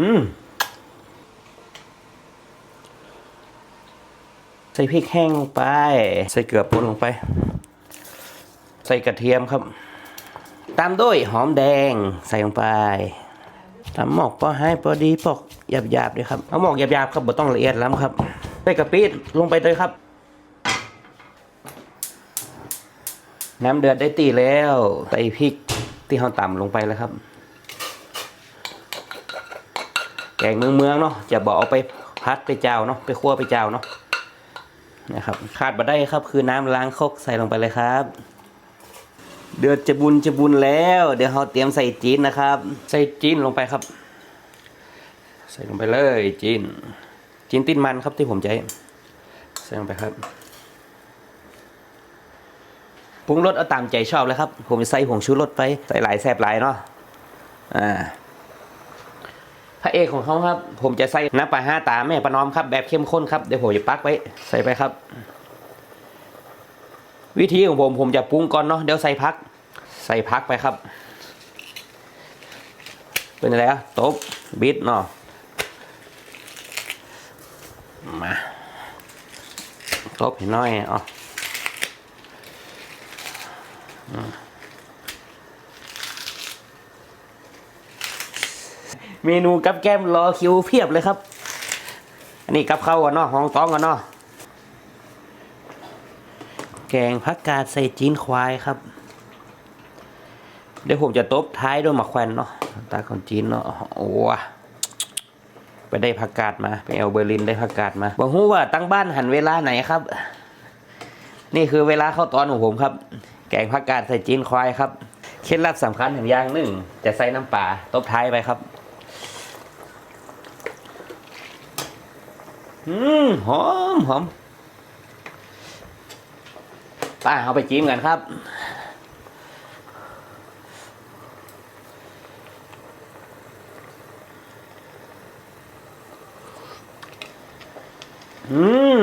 อืมใส่พริกแห้งลงไป ใส่เกลือป่นลงไป ใส่กระเทียมครับ ตามด้วยหอมแดงใส่ลงไปตามหมอกพอให้พอดีปอกหยาบๆเลยครับเอาหมอกหยาบๆครับบ่ต้องละเอียดล้ำครับ ใส่กะปิลงไปเลยครับ น้ำเดือดได้ตีแล้ว ใส่พริกที่เราต่ำลงไปแล้วครับ แกงเมืองเมืองเนาะจะบอกเอาไปพัดไปเจ้าเนาะไปคั่วไปเจ้าเนาะนะครับขาดบ่ได้ครับคือน้ำล้างคกใส่ลงไปเลยครับ เดือดจะบุญจะบุญแล้ว เดี๋ยวเราเตรียมใส่จีนนะครับ ใส่จีนลงไปครับ ใส่ลงไปเลยจีนจีนติดมันครับที่ผมให้ใส่ลงไปครับปรุงรสเอาตามใจชอบเลยครับ ผมใส่ผงชูรสไปใส่หลายแสบหลายเนาะอ่า พระเอกของเขาครับ ผมจะใส่น้ำปลาห้าตาแม่ประนอมครับ แบบเข้มข้นครับเดี๋ยวผมจะปักไว้ใส่ไปครับ วิธีของผมผมจะปรุงก่อนเนาะเดี๋ยวใส่พัก ใส่พักไปครับ เป็นอะไรอะตบบิดเนาะมาตบให้น้อยอ๋อ เมนูกับแก้มรอคิวเพียบเลยครับ อันนี้กับข้าวก่อนเนาะห้องต้องก่อนเนาะแกงผักกาดใส่จีนควายครับ เดี๋ยวผมจะตบท้ายด้วยหมะแขวนเนาะตาของจีนเนาะโอ้วะไปได้ผักกาดมาไปเอาเบอร์ลินได้ผักกาดมาบอกฮู้ว่าตั้งบ้านหันเวลาไหนครับ นี่คือเวลาเข้าตอนของผมครับ แกงผักกาดใส่จีนควายครับเคล็ดลับสำคัญอย่างอย่างหนึ่งจะใส่น้ำปลาตบท้ายไปครับ อืมหอมหอมป้าเอาไปจิ้มกันครับ อืม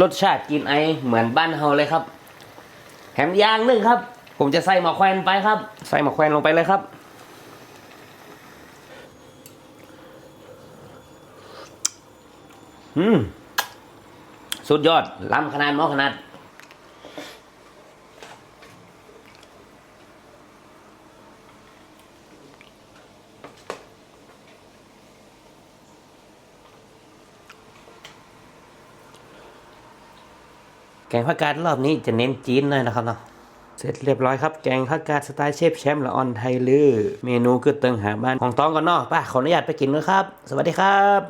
รสชาติกินไอเหมือนบ้านเฮาเลยครับ แถมยางนึ่งครับ ผมจะใส่หมะแขวนไปครับ ใส่หมะแขวนลงไปเลยครับ อืมสุดยอด ล้ำขนาดหมอขนาด แกงผักกาดรอบนี้จะเน้นจีนหน่อยนะครับเนาะเสร็จเรียบร้อยครับแกงผักกาดสไตล์เชฟแชมป์ละออนไทยลือ เมนูคือเติงหาบ้านของต้องก่อนเนาะป้าขออนุญาตไปกินด้วยครับ สวัสดีครับ